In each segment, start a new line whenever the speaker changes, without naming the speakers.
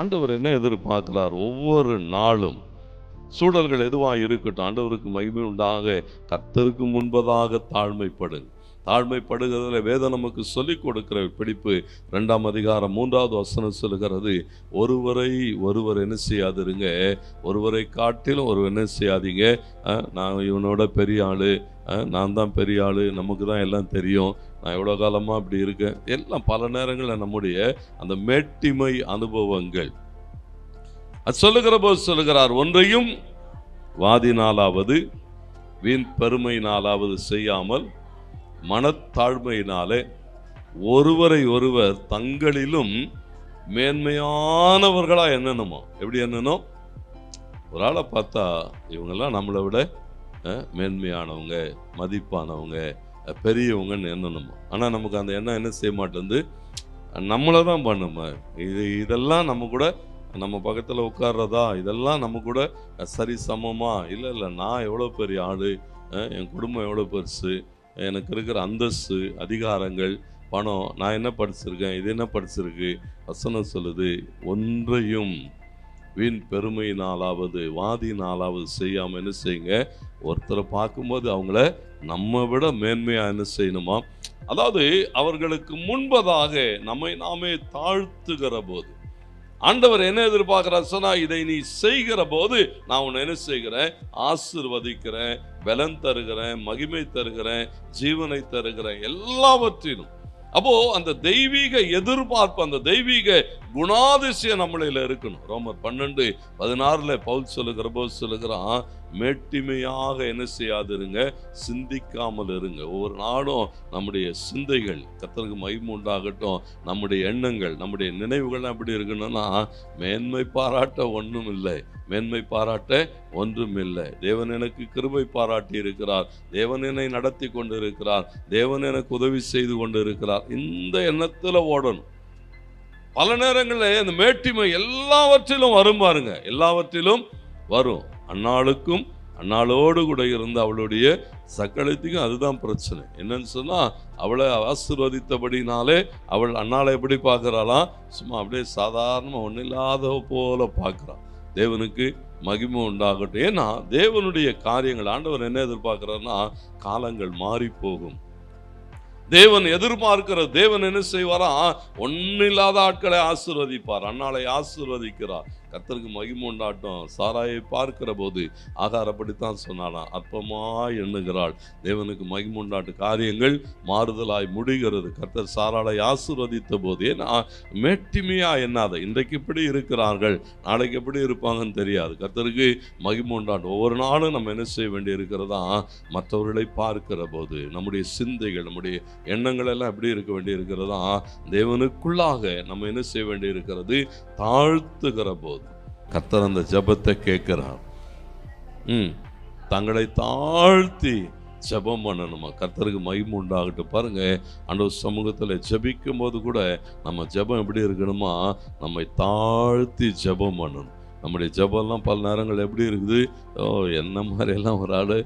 ஆண்டவர் என்ன எதிர்பார்க்கிறார்? ஒவ்வொரு நாளும் சூழல்கள் எதுவாக இருக்கட்டும் ஆண்டவருக்கு மகிமை உண்டாக கத்தருக்கு முன்பதாக தாழ்மைப்படுங்க தாழ்மைப்படுகிறதுல வேதம் நமக்கு சொல்லிக் கொடுக்கிற பிடிப்பு ரெண்டாம் அதிகாரம் மூன்றாவது வசனம் சொல்லுகிறது ஒருவரை ஒருவர் என்ன செய்யாதிருங்க? ஒருவரை காட்டிலும் ஒருவர் என்ன செய்யாதீங்க? நான் இவனோட பெரிய ஆள். நான் தான் பெரிய ஆள். நமக்கு தான் எல்லாம் தெரியும். நான் எவ்வளோ காலமாக அப்படி இருக்கேன்? எல்லாம் பல நேரங்களில் நம்முடைய அந்த மேட்டிமை அனுபவங்கள். அது சொல்லுகிற போது சொல்லுகிறார் ஒன்றையும் வாதினாலாவது வீண் பெருமையினாலாவது செய்யாமல் மனத்தாழ்மையினாலே ஒருவரை ஒருவர் தங்களிலும் மேன்மையானவர்களா என்னென்னமோ எப்படி என்னென்னோ ஒரு ஆளை பார்த்தா இவங்கெல்லாம் நம்மளை விட அஹ், மேன்மையானவங்க மதிப்பானவங்க பெரியவங்கன்னு பெரியவங்கன்னு நம்ம. ஆனால் நமக்கு அந்த எண்ணம் என்ன செய்ய மாட்டேங்குது நம்மளை தான் பண்ணுமா. இது இதெல்லாம் நம்ம கூட நம்ம பக்கத்தில் உட்கார்றதா? இதெல்லாம் நம்ம கூட சரி சமமா? இல்லை இல்லை நான் எவ்வளோ பெரிய ஆடு என் குடும்பம் எவ்வளோ பெருசு? எனக்கு இருக்கிற அந்தஸ்து அதிகாரங்கள் பணம் நான் என்ன படிச்சிருக்கேன்? இது என்ன படிச்சிருக்கு? வசனம் சொல்லுது ஒன்றையும் வீண் பெருமையினாலாவது வாதினாலாவது செய்யாமல் என்ன செய்யுங்க? ஒருத்தரை பார்க்கும்போது அவங்கள நம்ம விட மேன்மையாக என்ன செய்யணுமா? அதாவது அவர்களுக்கு முன்பதாக நம்மை நாமே தாழ்த்துகிற போது ஆண்டவர் என்ன எதிர்பார்க்கிறார் சொன்னா இதை நீ செய்கிற போது நான் உன்னை என்ன செய்கிறேன்? ஆசிர்வதிக்கிறேன் பலன் தருகிறேன் மகிமை தருகிறேன் ஜீவனை தருகிறேன். எல்லாவற்றிலும் அப்போ அந்த தெய்வீக எதிர்பார்ப்பு அந்த தெய்வீக குணாதிசயம் நம்மளையில இருக்கணும். ரோமர் பன்னெண்டு பதினாறுல பவுல் சொல்லுகிற போது சொல்லுகிறான் மேட்டிமையாக என்ன செய்யாதிருங்க சிந்திக்காமல் இருங்க. ஒவ்வொரு நாளும் நம்முடைய சிந்தைகள் கத்தனுக்கு மைமூண்டாகட்டும் நம்முடைய எண்ணங்கள் நம்முடைய நினைவுகள் எப்படி இருக்கணும்னா மேன்மை பாராட்ட ஒன்றும் இல்லை. மேன்மை பாராட்ட ஒன்றும் இல்லை. தேவன் எனக்கு கிருபை பாராட்டி இருக்கிறார். தேவன் என்னை நடத்தி கொண்டு இருக்கிறார் தேவன் எனக்கு உதவி செய்து கொண்டு இருக்கிறார் இந்த எண்ணத்தில் ஓடணும். பல நேரங்களில் இந்த மேட்டிமை எல்லாவற்றிலும் வரும் பாருங்க. எல்லாவற்றிலும் வரும். அன்னாளுக்கும் அன்னாளோடு கூட இருந்த அவளுடைய சக்களத்துக்கும் அதுதான் பிரச்சனை. என்னன்னு சொன்னால் அவளை ஆசீர்வதித்தபடினாலே அவள் அன்னாளை எப்படி பார்க்குறாளாம் சும்மா அப்படியே சாதாரணமாக ஒன்றும் இல்லாத போல பார்க்குறான் தேவனுக்கு மகிமை உண்டாகட்டும். ஏன்னா தேவனுடைய காரியங்கள் ஆண்டவர் என்ன எதிர்பார்க்குறாருன்னா காலங்கள் மாறி போகும் தேவன் எதிர்பார்க்கிற தேவன் என்ன செய்வாரா? ஒன்னில்லாத ஆட்களை ஆசிர்வதிப்பார். அன்னாளை ஆசிர்வதிக்கிறார். கர்த்தருக்கு மகிமுண்டாட்டம் சாராயை பார்க்கிற போது ஆகாரப்படித்தான் சொன்னாலாம் அற்பமா எண்ணுகிறாள். தேவனுக்கு மகிமுண்டாட்டு காரியங்கள் மாறுதலாய் முடிகிறது. கர்த்தர் சாராளை ஆசிர்வதித்த போது நான் மேட்டிமையா எண்ணாத. இன்றைக்கு இப்படி இருக்கிறார்கள். நாளைக்கு எப்படி இருப்பாங்கன்னு தெரியாது. கர்த்தருக்கு மகிமுண்டாட்டும் ஒவ்வொரு நாளும் நம்ம என்ன செய்ய வேண்டி இருக்கிறதா? மற்றவர்களை பார்க்கிற போது நம்முடைய சிந்தைகள் நம்முடைய எண்ணங்கள் எல்லாம் எப்படி இருக்க வேண்டி இருக்கிறதா? தேவனுக்குள்ளாக நம்ம என்ன செய்ய வேண்டி இருக்கிறது? தாழ்த்துகிற போது கர்த்தர் அந்த ஜெபத்தை கேட்குறார். ம் தங்களை தாழ்த்தி ஜெபம் பண்ணணுமா? கர்த்தருக்கு மகிமை உண்டாகட்டும். பாருங்க ஆண்டவர் சமூகத்தில் ஜபிக்கும் போது கூட நம்ம ஜெபம் எப்படி இருக்கணுமா? நம்மை தாழ்த்தி ஜெபம் பண்ணணும். நம்முடைய ஜெபம்லாம் பல நேரங்கள் எப்படி இருக்குது? ஓ என்ன மாதிரியெல்லாம் ஒரு ஆள்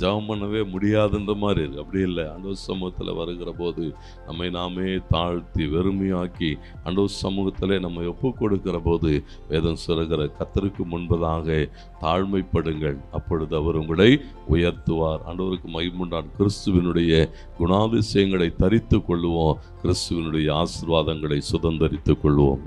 ஜெபம் பண்ணவே முடியாதுன்ற மாதிரி இருக்குது அப்படி இல்லை. அண்டோ சமூகத்தில் வருகிற போது நம்மை நாமே தாழ்த்தி வெறுமையாக்கி அண்டோ சமூகத்தில் நம்ம ஒப்பு கொடுக்கிற போது வேதம் சொல்கிற கத்தருக்கு முன்பதாக தாழ்மைப்படுங்கள். அப்பொழுது அவர் உங்களை உயர்த்துவார். அண்டோருக்கு மகிமுண்டான். கிறிஸ்துவினுடைய குணாதிசயங்களை தரித்து கொள்வோம் கிறிஸ்துவினுடைய ஆசீர்வாதங்களை சுதந்தரித்துக் கொள்வோம்.